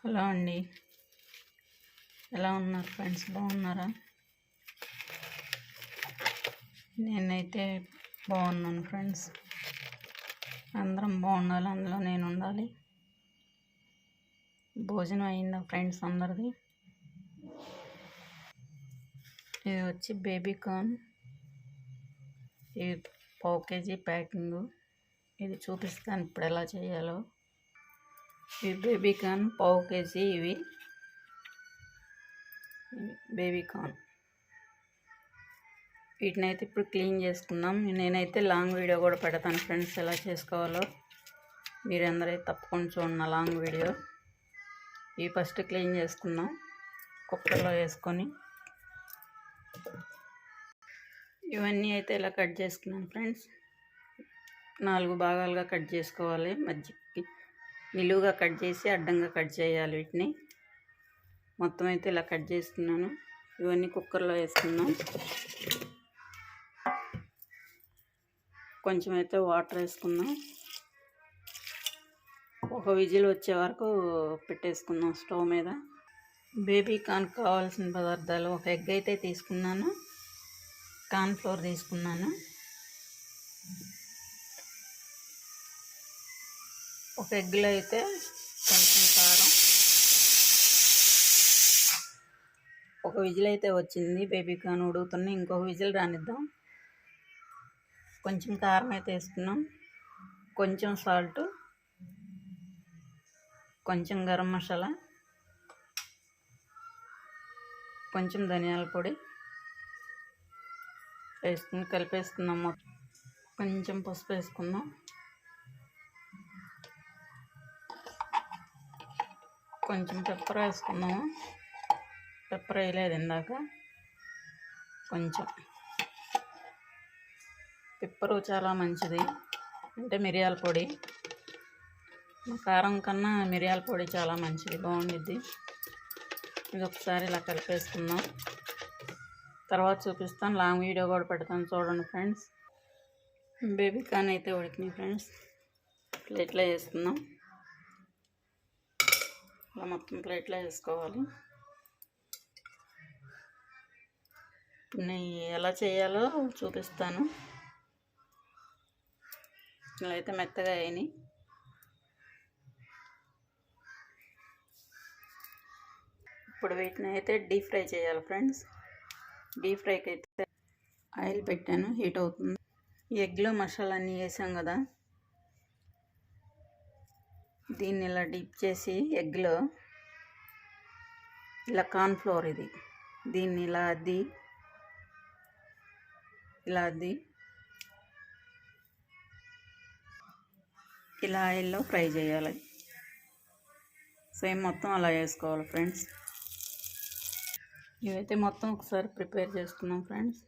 Hello అండి. ఎలా ఉన్నారు ఫ్రెండ్స్? బాగున్నారా? నేనైతే బాగున్నాను ఫ్రెండ్స్. అందరం బాగుండాలి అందులో నేను ఉండాలి. భోజనం అయిందా ఫ్రెండ్స్ అందరిది? ఇది వచ్చి బేబీ కార్న్. ఇది పావు కేజీ ప్యాకింగ్. ఇది చూపిస్తాను ఇప్పుడు ఎలా చేయాలో. ఇవి బేబీ కార్న్ పావు కేజీ ఇవి. Baby corn. వీటిని అయితే ఇప్పుడు క్లీన్ చేసుకుందాం. నేనైతే లాంగ్ వీడియో కూడా పెడతాను ఫ్రెండ్స్ ఎలా చేసుకోవాలో. మీరందరూ తప్పకుండా చూడండి లాంగ్ వీడియో. ఇవి ఫస్ట్ క్లీన్ చేసుకుందాం కుక్కర్లో వేసుకొని. ఇవన్నీ అయితే ఇలా కట్ చేసుకున్నాను ఫ్రెండ్స్. నాలుగు భాగాలుగా కట్ చేసుకోవాలి మధ్యకి నిలువుగా కట్ చేసి అడ్డంగా కట్ చేయాలి వీటిని. మొత్తం అయితే ఇలా కట్ చేసుకున్నాను ఇవన్నీ కుక్కర్లో వేసుకున్నాం కొంచెం అయితే వాటర్ వేసుకుందాం. ఒక విజిల్ వచ్చే వరకు పెట్టేసుకుందాం స్టవ్ మీద. బేబీ కార్న్ కావాల్సిన పదార్థాలు ఒక ఎగ్ అయితే తీసుకున్నాను. కార్న్ ఫ్లోర్ తీసుకున్నాను. ఒక ఎగ్లో అయితే కొంచెం కారం. ఒక విజిల్ అయితే వచ్చింది బేబీ కార్న్ ఉడుకుతున్నా ఇంకొక విజిల్ రానిద్దాం. కొంచెం కారం అయితే వేసుకున్నాం. కొంచెం సాల్ట్ కొంచెం గరం మసాలా కొంచెం ధనియాల పొడి వేసుకుని కలిపేసుకుందాం కొంచెం పసుపు వేసుకుందాం. కొంచెం పెప్పర్ వేసుకుందాము? పెప్పర్ వేయలేదు ఇందాక. కొంచెం. పెప్పరు చాలా మంచిది. అంటే మిరియాల పొడి. కారం కన్నా మిరియాల పొడి చాలా మంచిది. బాగుండిద్ది. ఇది ఒకసారి ఇలా కలిపేసుకుందాం. తర్వాత చూపిస్తాను లాంగ్ వీడియో కూడా పెడతాను చూడండి ఫ్రెండ్స్ బేబీ కాన్ అయితే ఉడికినాయి ఫ్రెండ్స్ ప్లేట్లో వేసుకుందాం ఇలా మొత్తం ప్లేట్లో వేసుకోవాలి. నేను ఎలా చేయాలో చూపిస్తాను. ఇలా అయితే మెత్తగా అయినాయి. ఇప్పుడు వీటిని అయితే డీప్ ఫ్రై చేయాలి ఫ్రెండ్స్ డీప్ ఫ్రైకి అయితే ఆయిల్ పెట్టాను హీట్ అవుతుంది. ఎగ్లో మసాలా అన్నీ వేసాం కదా. దీన్ని ఇలా డిప్ చేసి ఎగ్లో ఇలా కార్న్ఫ్లోర్ ఇది. దీన్ని ఇలా అద్ది. ఇలా అద్ది. ఇలా ఆయిల్లో ఫ్రై చేయాలి. సేమ్ మొత్తం అలా వేసుకోవాలి ఫ్రెండ్స్. ఇవైతే మొత్తం ఒకసారి ప్రిపేర్ చేసుకున్నాం ఫ్రెండ్స్.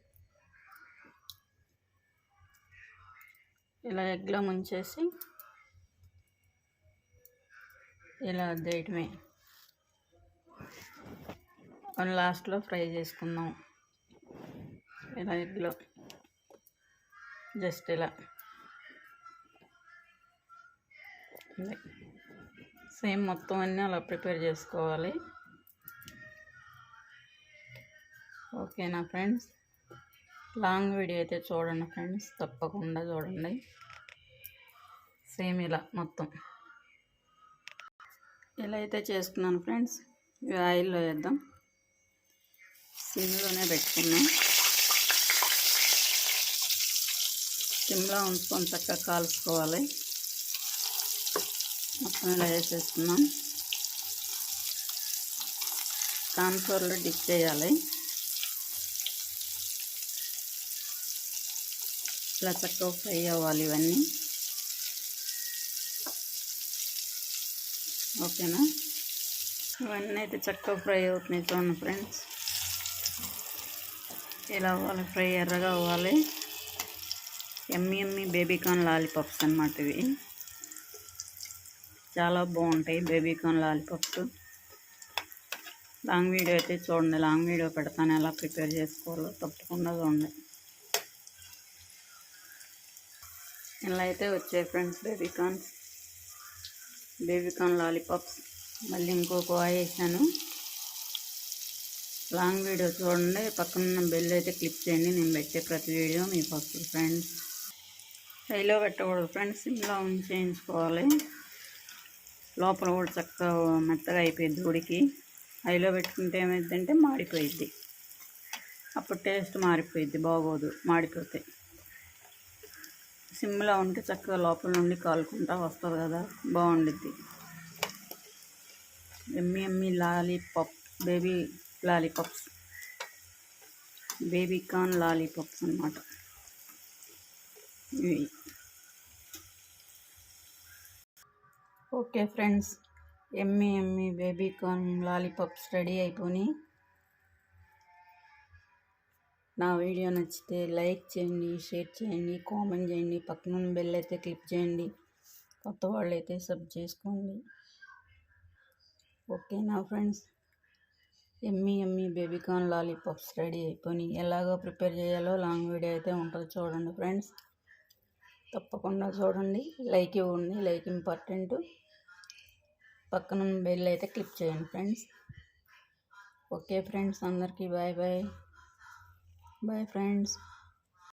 ఇలా ఎగ్లో ముంచేసి ఇలా అద్దేయటమే లాస్ట్లో ఫ్రై చేసుకుందాం. ఇలా ఎగ్లో జస్ట్ ఇలా. సేమ్ మొత్తం అన్నీ అలా ప్రిపేర్ చేసుకోవాలి. ఓకేనా ఫ్రెండ్స్? లాంగ్ వీడియో అయితే చూడండి ఫ్రెండ్స్. తప్పకుండా చూడండి. సేమ్ ఇలా మొత్తం. ఇలా అయితే చేసుకున్నాను ఫ్రెండ్స్ ఇవి ఆయిల్లో వేద్దాం. సిమ్లోనే పెట్టుకున్నాం. సిమ్లో ఉంచుకొని చక్కగా కాల్చుకోవాలి. మొత్తం ఇలా వేసేసుకున్నాం. కాన్ఫ్లోర్లో డిప్ చేయాలి. ఇలా చక్కగా ఫ్రై అవ్వాలి ఇవన్నీ. ఓకేనా? ఇవన్నీ అయితే చక్కగా ఫ్రై అవుతున్నాయి చూడండి ఫ్రెండ్స్. ఇలా అవ్వాలి? ఫ్రై ఎర్రగా అవ్వాలి. ఎమ్మి ఎమ్మి బేబీ కార్న్ లాలీపాప్స్ అనమాట ఇవి. చాలా బాగుంటాయి baby corn lollipops. Long video అయితే చూడండి. లాంగ్ వీడియో పెడతాను. ఎలా ప్రిపేర్ చేసుకోవాలో తప్పకుండా చూడండి. ఇలా అయితే వచ్చాయి ఫ్రెండ్స్ బేబీ బేబీకాన్ లాలీపాప్స్ మళ్ళీ ఇంకొక వాయి వేసాను. లాంగ్ వీడియో చూడండి. పక్కన బెల్ అయితే క్లిక్ చేయండి. నేను పెట్టే ప్రతి వీడియో మీ ఫస్ట్ ఫ్రెండ్స్ హైలో పెట్టకూడదు ఫ్రెండ్స్ ఇంట్లో ఉంచేయించుకోవాలి లోపల కూడా చక్కగా మెత్తగా అయిపోయింది ఉడికి హైలో పెట్టుకుంటే ఏమైందంటే మాడిపోయిద్ది. అప్పుడు టేస్ట్ మారిపోయిద్ది. బాగోదు. మాడిపోతే సిమ్లో ఉంటే చక్కగా లోపల నుండి కాలుకుంటా వస్తుంది కదా బాగుండిద్ది. ఎమ్మి ఎమ్మి lollipop baby lollipops. Baby corn lollipops అన్నమాట. ఇవి. ఓకే ఫ్రెండ్స్ ఎమ్మి ఎమ్మి బేబీ కార్న్ లాలీపాప్స్ రెడీ అయిపోయి నా వీడియో నచ్చితే లైక్ చేయండి షేర్ చేయండి కామెంట్ చేయండి పక్కన బెల్ అయితే క్లిక్ చేయండి. కొత్త వాళ్ళు అయితే సబ్ చేసుకోండి ఓకేనా ఫ్రెండ్స్ ఎమ్మి ఎమ్మి బేబీకాన్ లాలీపాప్స్ రెడీ అయిపోయి ఎలాగో ప్రిపేర్ చేయాలో లాంగ్ వీడియో అయితే ఉంటుంది చూడండి ఫ్రెండ్స్ తప్పకుండా చూడండి. లైక్ ఇవ్వండి. లైక్ ఇంపార్టెంట్ పక్కన బెల్ అయితే క్లిక్ చేయండి ఫ్రెండ్స్ ఓకే ఫ్రెండ్స్ అందరికీ బాయ్ బాయ్ బాయ్ ఫ్రెండ్స్